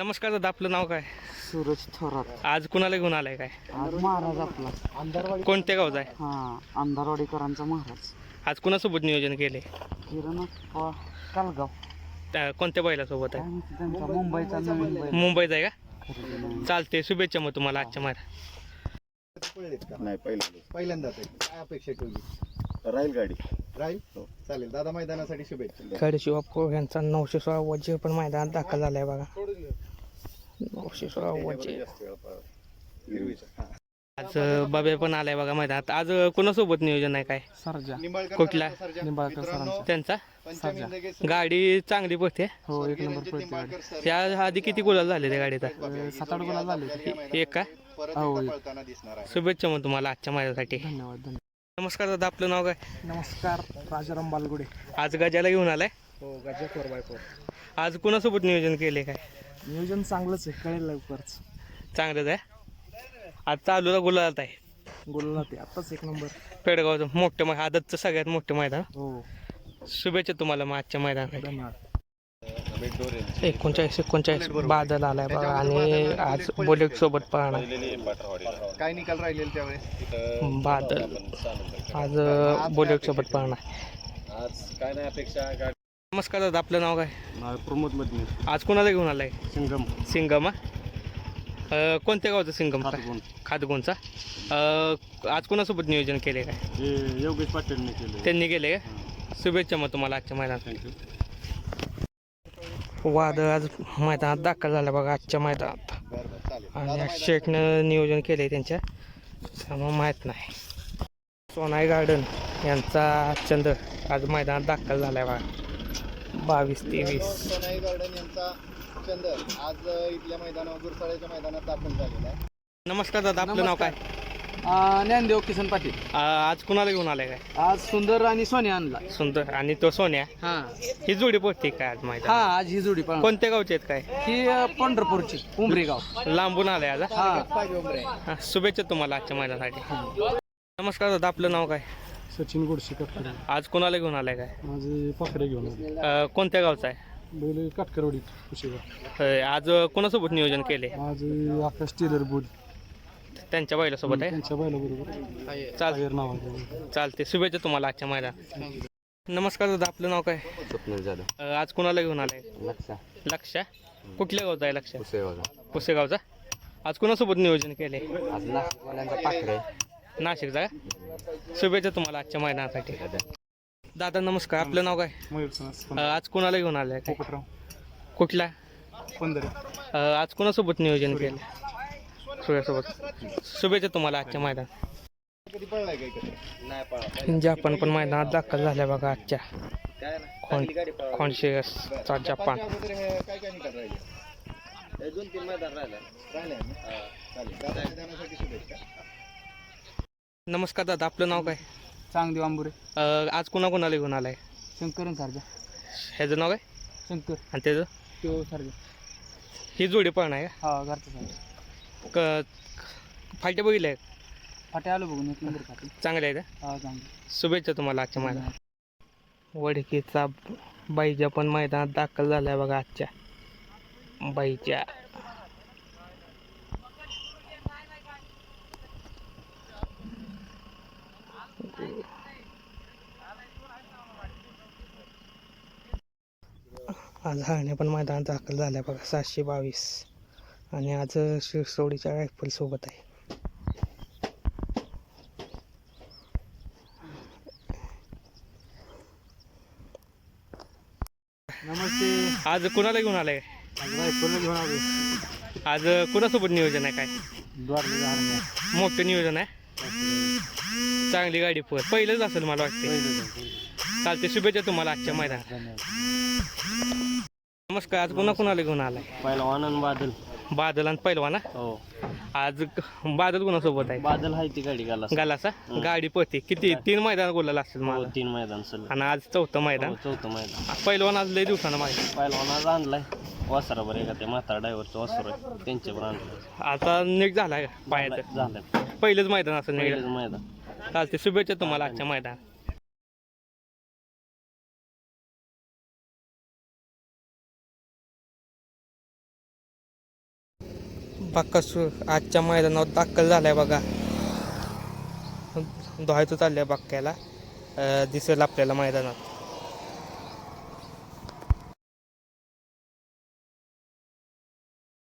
नमस्कार दादा आपलं नाव काय? सूरज थोरात. आज कुणाला घेऊन आलाय काय? आज महाराज आपला. अंधारवाडी कोणत्या गावचा आहे? हा अंधारवाडीकरांचा महाराज. आज कुणासोबत नियोजन केले किरण अप्पा कालगाव. त्या- कोणत्या बैलासोबत काय आहे त्यांचा मुंबईचा नवीन बैल. मुंबईचा आहे का? खरेदी नाही. चालते शुभेच्छा मग तुम्हाला आजच्या मार. पळलेत का नाही पहिला पहिल्यांदाच आहे. काय अपेक्षा ठेवली राहील गाडी. राहील? चालेल. दादा मैदानासाठी शुभेच्छा. गाडी बापू यांचा नऊशे सोळा वजे पण मैदानात दाखल झालाय बघा. गिरवीचा आज बाबे पण आलाय बघा मैदानात. आज कुणासोबत नियोजन आहे काय? सर्जा. निंबाळकर कुठला? सर्जा. निंबाळकर सरांचा. त्यांचा? इंदगे गाडी चांगली पडते हो एक नंबर सर. त्या आधी किती गुलाल झाले त्या गाडीचा गाडी सात आठ गुलाल झाले. एक का? परत हो, एकदा एक. पळताना दिसणार आहे. शुभेच्छा मग तुम्हाला आजच्या माझ्यासाठी धन्यवाद धन्यवाद. नमस्कार दादा आपलं नाव काय? नमस्कार राजाराम बालगुडे. आज गजाला घेऊन आलाय? हो गजा फोर बाय फोर आज कुणासोबत नियोजन केले काय? नियोजन चांगलंच आहे कळेल लवकरच. चांगलंच आहे. आज चालूला गुलाल आहे. बोलला ते आताच एक नंबर. पेडगावचं मोठं मै आदतचं सगळ्यात मोठं मैदान. हो. शुभेच्छा तुम्हाला मग आजच्या धन्यवाद. एकोणचाळीस एकोणचाळीस. बादल आलाय बघा आणि आज बोलेक सोबत पाहणार. काय निकाल राहिलेले त्यावेळेस? बादल. आज बोलेक सोबत पाहणार. आज काय नाही अपेक्षा? नमस्कार दादा आपलं नाव काय? प्रमोद मधने आज कोणाला घेऊन आलाय? सिंगम सिंगम हा? अं, कोणत्या गावचं सिंगम खातगुणचा अं, आज कोणासोबत नियोजन केले काय? हे योगेश पाटीलने केले त्यांनी गेले का? शुभेच्छा मग तुम्हाला आजच्या मैदानासाठी वादळ आज मैदानात दाखल झालं बघा आजच्या मैदानात. आणि आज शेटनं नियोजन केलंय त्यांच्या. त्यामुळे माहीत नाही. सोनाई गार्डन यांचा चंद्र आज मैदानात दाखल झालाय बघा. बावीस तेवीस. गार्डन यांचा आज इथल्या मैदानावर गुरसाळ्याच्या मैदानात दाखल झालेला आहे. नमस्कार दादा आपलं नाव काय? ज्ञानदेव किसन पाटील. आ, आज कुणाला घेऊन आलाय काय? आज सुंदर आणि सोन्या आणला. सुंदर आणि तो सोन्या? हा. ही जोडी पडते काय आज माहिती हा आज ही जोडी पण कोणत्या गावचे आहेत काय? ही अ, पंढरपूरची उमरी गाव. लांबून आलाय आज हा? हा. हा, शुभेच्छा तुम्हाला आजच्या मैदानासाठी. नमस्कार दादा आपलं नाव काय? सचिन गोडशेकर आज कोणाला घेऊन आलाय काय? माझे पाखरे घेऊन आले. अ, कोणत्या गावचा आहे? बैल काटकरवडीत कुशीगा होय, आज कोणासोबत नियोजन केले आज आकाश टेलर बोल. त्यांच्या बैलासोबत आहे? त्यांच्या बैलाबरोबर. चाल आयर नावाचे चालते शुभेच्छा तुम्हाला आजच्या मैदान नमस्कार दादा आपलं नाव काय? स्वप्नील झालं अ, आज कोणाला घेऊन आलाय? लक्षा लक्ष कुठल्या गावचा आहे लक्ष पुसेगावचा पुसेगावचा आज कोणासोबत नियोजन केले आज नाशिकवाल्यांचा पाखरे. नाशिकचा का? शुभेच्छा तुम्हाला आजच्या मैदानासाठी. दादा नमस्कार. आपलं नाव काय? आज कोणाला घेऊन आलाय? काय पोपटराव कुठला आज कोणासोबत नियोजन केलं सूर्यासोबत. शुभेच्छा तुम्हाला आजच्या मैदान जपान पण मैदानात दाखल झाल्या बघा आजच्या. खोंडशेसचा जपान. दोन तीन मैदान राहिला राहिले ना चालेल दादा मैदानासाठी शुभेच्छा नमस्कार दादा आपलं नाव काय? चांगदेव आंबुरे. अ, आज कोणा कोणाला घेऊन आलाय? शंकरन सारजा ह्याचं नाव काय? शंकर. आणि त्याचं? तो सारजा ही जोडी पण आहे हा घरचा सारजा का क फाटे बघितले फाटे आलो बघून एक नंबर फाटे चांगले आहे का? हा चांगलं शुभेच्छा तुम्हाला आजच्या मैदानात. वडकीचा बाईच्या पण मैदानात दाखल झालाय बघा आजच्या. बाईच्या. आज हरणे पण मैदानात दाखल झालाय बघा सातशे बावीस. आणि आज शिरसोडीच्या रायफल सोबत आहे. नमस्ते. आज कुणाला घेऊन आलाय? घेऊन आलो आज कुणासोबत नियोजन आहे काय? मोठं नियोजन आहे? चांगली गाडी पहिलंच असेल मला वाटते चालते शुभेच्छा तुम्हाला आजच्या मैदानात. धन्यवाद. नमस्कार आज पुन्हा कुणाला घेऊन आलाय? पहिला आनंद बादल. बादल आणि पैलवाना हो? आज बादल कुणासोबत आहे? बादल आहे ती गाडी गाला गालाचा गाडी पळते. किती? तीन मैदान बोलायला असेल हो मला तीन मैदान सलग आणि आज चौथं मैदान. हो, चौथं मैदान. पैलवान आज लय दिवसानं माहिती पहिला आज आणलाय. वासरा बरं का ते? म्हातारा ड्रायव्हरचं वासर आहे. त्यांच्या पण आणलं. आता नीट झालाय का पायाचं? झालं पहिलंच मैदान पहिलेच नीट. मैदान. चालते शुभेच्छा तुम्हाला आजच्या मैदान बाक्कासूर आजच्या मैदानावर दाखल झालाय बघा. धुवायचं चाललंय आहे अं, दिसेल आपल्याला मैदानात.